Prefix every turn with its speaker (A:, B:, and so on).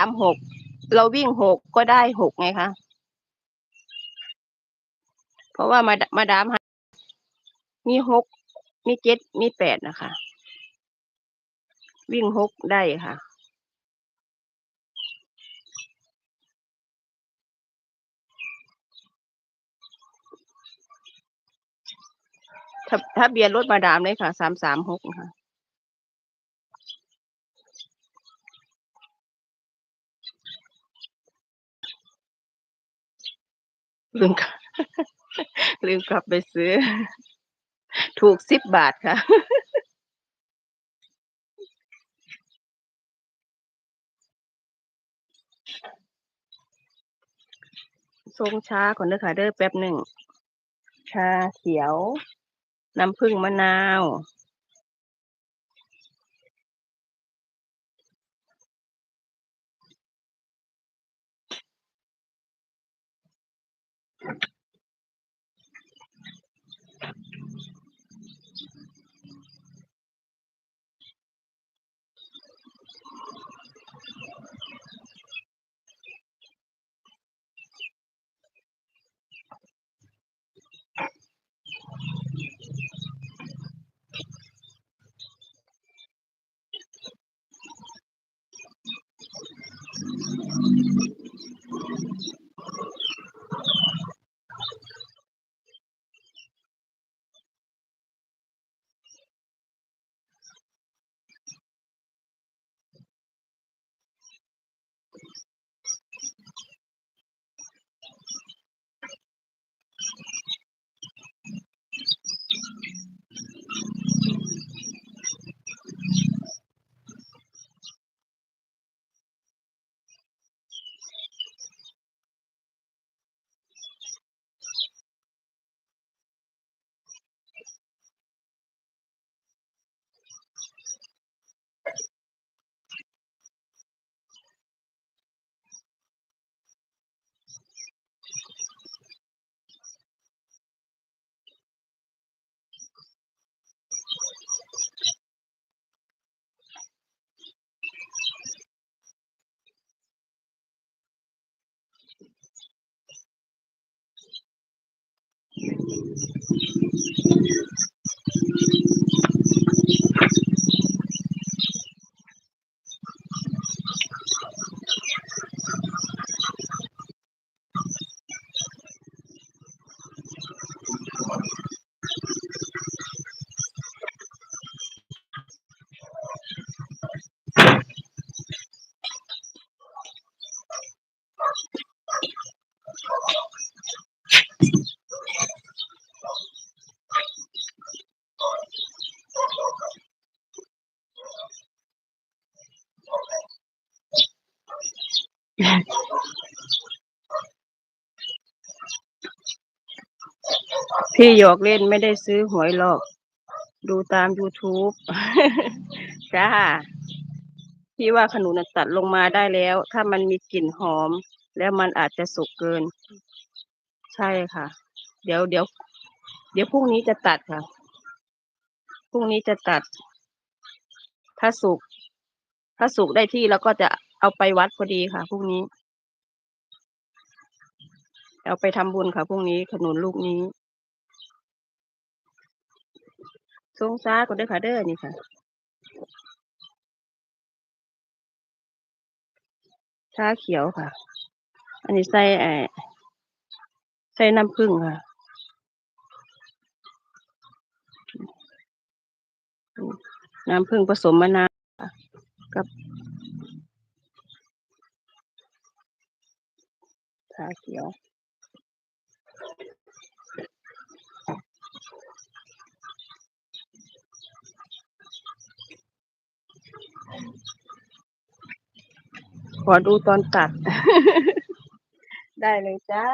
A: ามหกเราวิ่งหกก็ได้หกไงคะ เพราะว่ามามาดามมีหกมีเจ็ดมีแปดนะคะ วิ่งหกได้ค่ะถ้าถ้าเบียนรถมาดามเลยค่ะสามสามหกค่ะ ลืมกลับลืมกลับไปซื้อ ถูกสิบบาทค่ะ ทรงช้าก่อนเด้อค่ะเด้อแป๊บหนึ่งชาเขียว น้ำผึ้งมะนาว Thank you. พี่หยอกเล่นไม่ได้ซื้อหวยหรอก ดูตาม YouTube จ้า พี่ว่าขนุนน่ะตัดลงมาได้แล้ว ถ้ามันมีกลิ่นหอม แล้วมันอาจจะสุกเกิน ใช่ค่ะ เดี๋ยวเดี๋ยว เดี๋ยวพรุ่งนี้จะตัดค่ะ พรุ่งนี้จะตัด ถ้าสุก ถ้าสุกได้ที่แล้วก็จะเอาไปวัดพอดีค่ะพรุ่งนี้ เอาไปทำบุญค่ะพรุ่งนี้ขนุนลูกนี้ ทรงซ้าก็ได้ค่ะเด้อนี่ค่ะชาเขียวค่ะ อันนี้ใส่ไอ้ใส่น้ำผึ้งค่ะน้ำผึ้งผสมมะนาวกับชาเขียว ขอดูตอนตัด ได้เลยจ้า